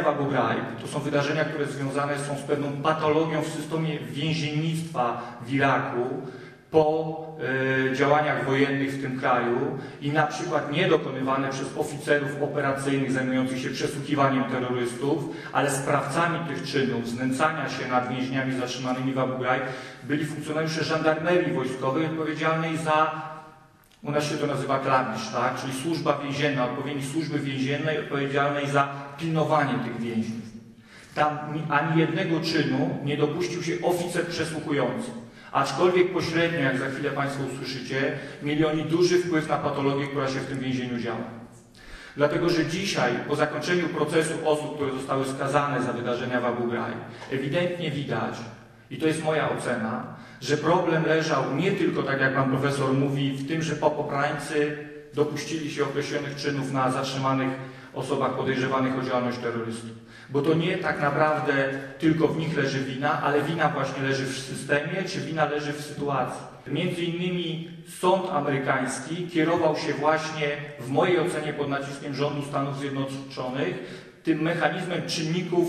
wydarzenia w Abu to są wydarzenia, które związane są z pewną patologią w systemie więziennictwa w Iraku po e, działaniach wojennych w tym kraju i na przykład nie dokonywane przez oficerów operacyjnych zajmujących się przesłuchiwaniem terrorystów, ale sprawcami tych czynów, znęcania się nad więźniami zatrzymanymi w Abu Ghraib byli funkcjonariusze żandarmerii wojskowej odpowiedzialnej za u nas się to nazywa klawisz, tak? czyli służba więzienna, odpowiednik służby więziennej odpowiedzialnej za pilnowanie tych więźniów. Tam ani jednego czynu nie dopuścił się oficer przesłuchujący. Aczkolwiek pośrednio, jak za chwilę Państwo usłyszycie, mieli oni duży wpływ na patologię, która się w tym więzieniu działa. Dlatego, że dzisiaj, po zakończeniu procesu osób, które zostały skazane za wydarzenia w Abu Ghraib, ewidentnie widać, i to jest moja ocena, że problem leżał nie tylko, tak jak pan profesor mówi, w tym, że popoprańcy dopuścili się określonych czynów na zatrzymanych osobach podejrzewanych o działalność terrorystów. Bo to nie tak naprawdę tylko w nich leży wina, ale wina właśnie leży w systemie, czy wina leży w sytuacji. Między innymi sąd amerykański kierował się właśnie, w mojej ocenie pod naciskiem rządu Stanów Zjednoczonych, tym mechanizmem czynników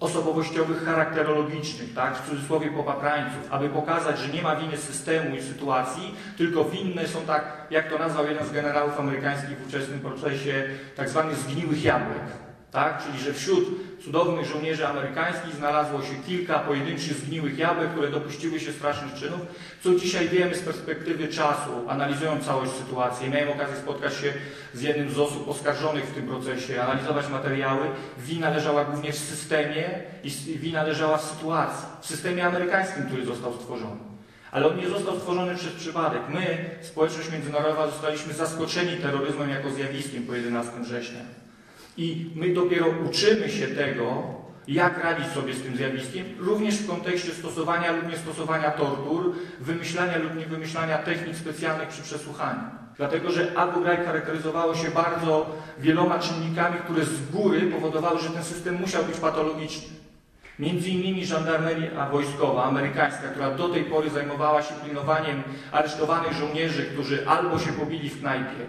osobowościowych, charakterologicznych, tak, w cudzysłowie popaprańców, aby pokazać, że nie ma winy systemu i sytuacji, tylko winne są tak, jak to nazwał jeden z generałów amerykańskich w ówczesnym procesie, tak zwanych zgniłych jabłek. Tak? Czyli, że wśród cudownych żołnierzy amerykańskich znalazło się kilka pojedynczych zgniłych jabłek, które dopuściły się strasznych czynów, co dzisiaj wiemy z perspektywy czasu, analizując całość sytuacji. Miałem okazję spotkać się z jednym z osób oskarżonych w tym procesie, analizować materiały. Wina leżała głównie w systemie i wina leżała w sytuacji, w systemie amerykańskim, który został stworzony. Ale on nie został stworzony przez przypadek. My, społeczność międzynarodowa, zostaliśmy zaskoczeni terroryzmem jako zjawiskiem po 11 września. I my dopiero uczymy się tego, jak radzić sobie z tym zjawiskiem, również w kontekście stosowania lub niestosowania tortur, wymyślania lub niewymyślania technik specjalnych przy przesłuchaniu. Dlatego, że Abu Ghraib charakteryzowało się bardzo wieloma czynnikami, które z góry powodowały, że ten system musiał być patologiczny. Między innymi żandarmeria wojskowa amerykańska, która do tej pory zajmowała się pilnowaniem aresztowanych żołnierzy, którzy albo się pobili w knajpie,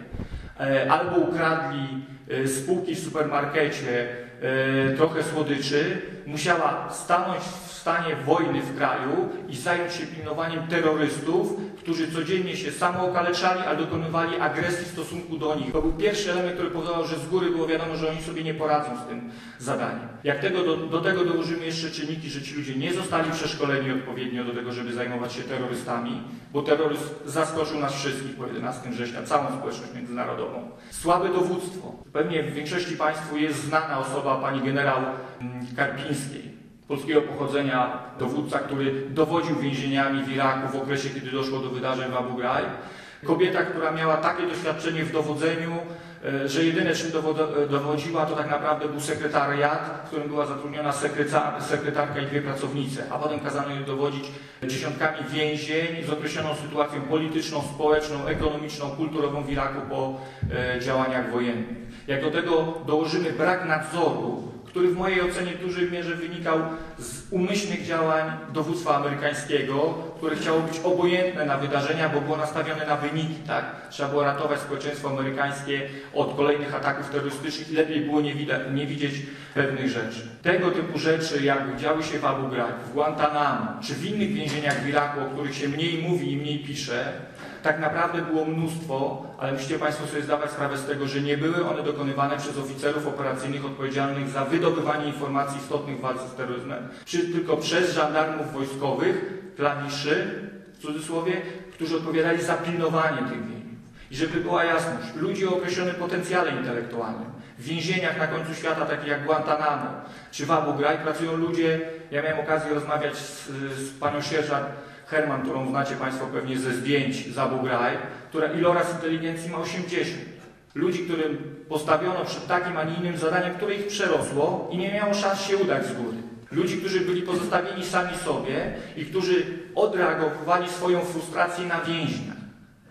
albo ukradli e, spółki w supermarkecie e, trochę słodyczy, musiała stanąć w stanie wojny w kraju i zająć się pilnowaniem terrorystów, którzy codziennie się samookaleczali, a dokonywali agresji w stosunku do nich. To był pierwszy element, który powodował, że z góry było wiadomo, że oni sobie nie poradzą z tym zadaniem. Jak tego do, do tego dołożymy jeszcze czynniki, że ci ludzie nie zostali przeszkoleni odpowiednio do tego, żeby zajmować się terrorystami, bo terroryzm zaskoczył nas wszystkich po 11 września, całą społeczność międzynarodową. Słabe dowództwo. Pewnie w większości Państwu jest znana osoba pani generał mm, Polskiego pochodzenia dowódca, który dowodził więzieniami w Iraku w okresie, kiedy doszło do wydarzeń w Abu Ghraib. Kobieta, która miała takie doświadczenie w dowodzeniu, e, że jedyne czym e, dowodziła to tak naprawdę był sekretariat, w którym była zatrudniona sekretarka i dwie pracownice, a potem kazano jej dowodzić dziesiątkami więzień z określoną sytuacją polityczną, społeczną, ekonomiczną, kulturową w Iraku po e, działaniach wojennych. Jak do tego dołożymy brak nadzoru który w mojej ocenie w dużej mierze wynikał z umyślnych działań dowództwa amerykańskiego, które chciało być obojętne na wydarzenia, bo było nastawione na wyniki. Tak? Trzeba było ratować społeczeństwo amerykańskie od kolejnych ataków terrorystycznych i lepiej było nie, nie widzieć pewnych rzeczy. Tego typu rzeczy, jak działy się w Abu Ghraib, w Guantanamo, czy w innych więzieniach w Iraku, o których się mniej mówi i mniej pisze, tak naprawdę było mnóstwo, ale musicie Państwo sobie zdawać sprawę z tego, że nie były one dokonywane przez oficerów operacyjnych odpowiedzialnych za wydobywanie informacji istotnych w walce z terroryzmem, czy tylko przez żandarmów wojskowych, klawiszy, w cudzysłowie, którzy odpowiadali za pilnowanie tych więźniów. I żeby była jasność, ludzie o określonym potencjale intelektualnym, w więzieniach na końcu świata, takich jak Guantanamo czy w Abu Ghraib, pracują ludzie, ja miałem okazję rozmawiać z, z panią sierżant Herman, którą znacie Państwo pewnie ze zdjęć z Abu Ghraib, która iloraz inteligencji ma 80. Ludzi, którym postawiono przed takim, a nie innym zadaniem, które ich przerosło i nie miało szans się udać z góry. Ludzi, którzy byli pozostawieni sami sobie i którzy odreagowali swoją frustrację na więźniach.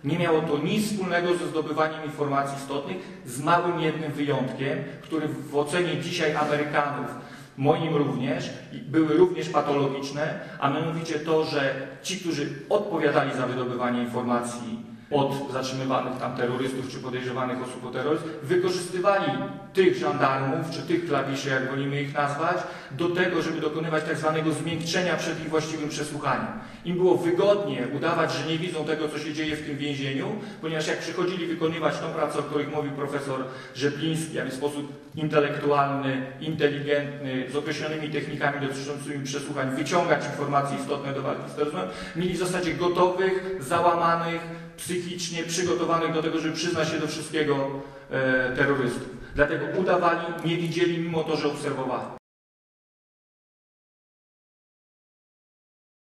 Nie miało to nic wspólnego ze zdobywaniem informacji istotnych, z małym jednym wyjątkiem, który w ocenie dzisiaj Amerykanów moim również, były również patologiczne, a mianowicie to, że ci, którzy odpowiadali za wydobywanie informacji od zatrzymywanych tam terrorystów czy podejrzewanych osób o terroryzm, wykorzystywali tych żandarmów, czy tych klawiszy, jak wolimy ich nazwać, do tego, żeby dokonywać tak zwanego zmiękczenia przed ich właściwym przesłuchaniem. Im było wygodnie udawać, że nie widzą tego, co się dzieje w tym więzieniu, ponieważ jak przychodzili wykonywać tą pracę, o której mówił profesor Rzepliński, a w sposób intelektualny, inteligentny, z określonymi technikami dotyczącymi przesłuchań, wyciągać informacje istotne do walki z terroryzmem, mieli w zasadzie gotowych, załamanych, psychicznie przygotowanych do tego, żeby przyznać się do wszystkiego e, terrorystów. Dlatego udawali, nie widzieli, mimo to, że obserwowali.